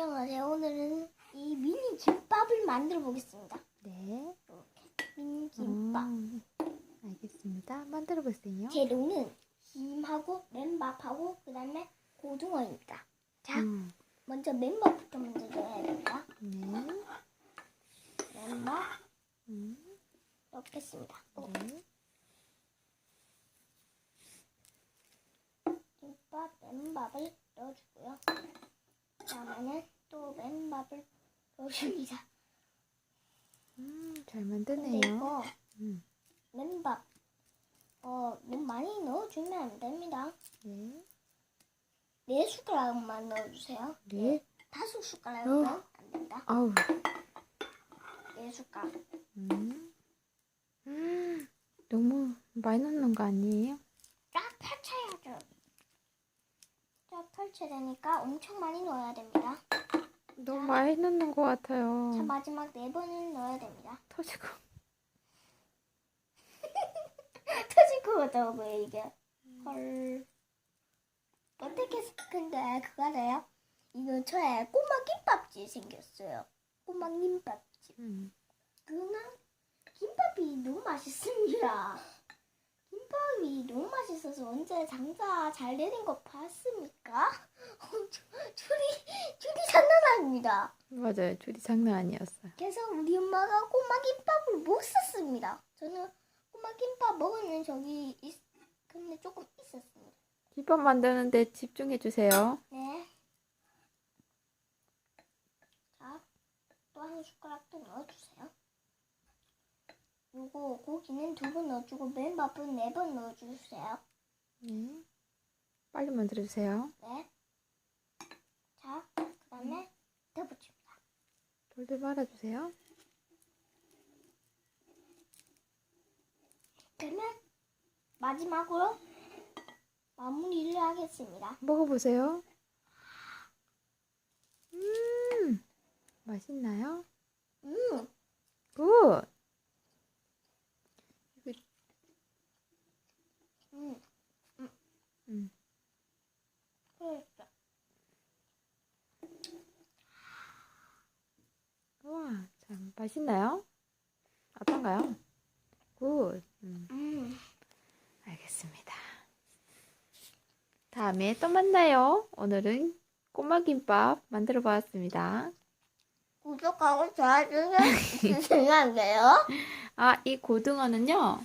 안녕하세요. 오늘은 이 미니 김밥을 만들어 보겠습니다. 네. 미니 김밥. 음, 알겠습니다. 만들어 보세요. 재료는 김하고 맨밥하고 그다음에 고등어입니다. 자, 음, 먼저 맨밥부터 만들어야 됩니다. 네. 맨밥 음, 넣겠습니다. 어, 네. 김밥 맨밥을 넣어주고요. 그다음에는 또 맨밥을 넣어줍니다. 음, 잘 만드네요. 이거 음, 맨밥 어 너무 많이 넣어주면 안 됩니다. 네. 네 숟가락만 넣어주세요. 네. 다섯 숟가락은 어. 안 된다. 아우. 네 숟가락. 음. 음, 너무 많이 넣는 거 아니에요? 쫙 펼쳐야 되니까 엄청 많이 넣어야 됩니다. 너무 많이 넣는 것 같아요. 자 마지막 네 번은 넣어야 됩니다. 터지고. 터질 것 같다고요 이게. 헐. 어떻게 근데 그거 알아요? 이 근처에 꼬마 김밥집 생겼어요. 꼬마 김밥집. 음, 그냥 김밥이 너무 맛있습니다. 김밥이 너무 언제 장사 잘 되는 거 봤습니까? 어, 주- 줄이 줄이 장난 아닙니다. 맞아요. 줄이 장난 아니었어요. 그래서 우리 엄마가 꼬마 김밥을 못 샀습니다. 저는 꼬마 김밥 먹으면 저기 있, 근데 조금 있었습니다. 김밥 만드는데 집중해 주세요. 네. 자, 또 한 숟가락 더 넣어주세요. 요거 고기는 두 번 넣어주고 맨밥은 네 번 넣어주세요. 네. 빨리 만들어 주세요. 네. 자, 그 다음에 더 붙입니다. 돌돌 말아 주세요. 그러면 마지막으로 마무리를 하겠습니다. 먹어보세요. 음, 맛있나요? 음, 굿. 음, 음, 그랬어. 우와, 참 맛있나요? 어떤가요? 굿. 음, 음, 알겠습니다. 다음에 또 만나요. 오늘은 꼬마 김밥 만들어 보았습니다. 구독하고 좋아요 주시면 안 돼요? 아, 이 고등어는요.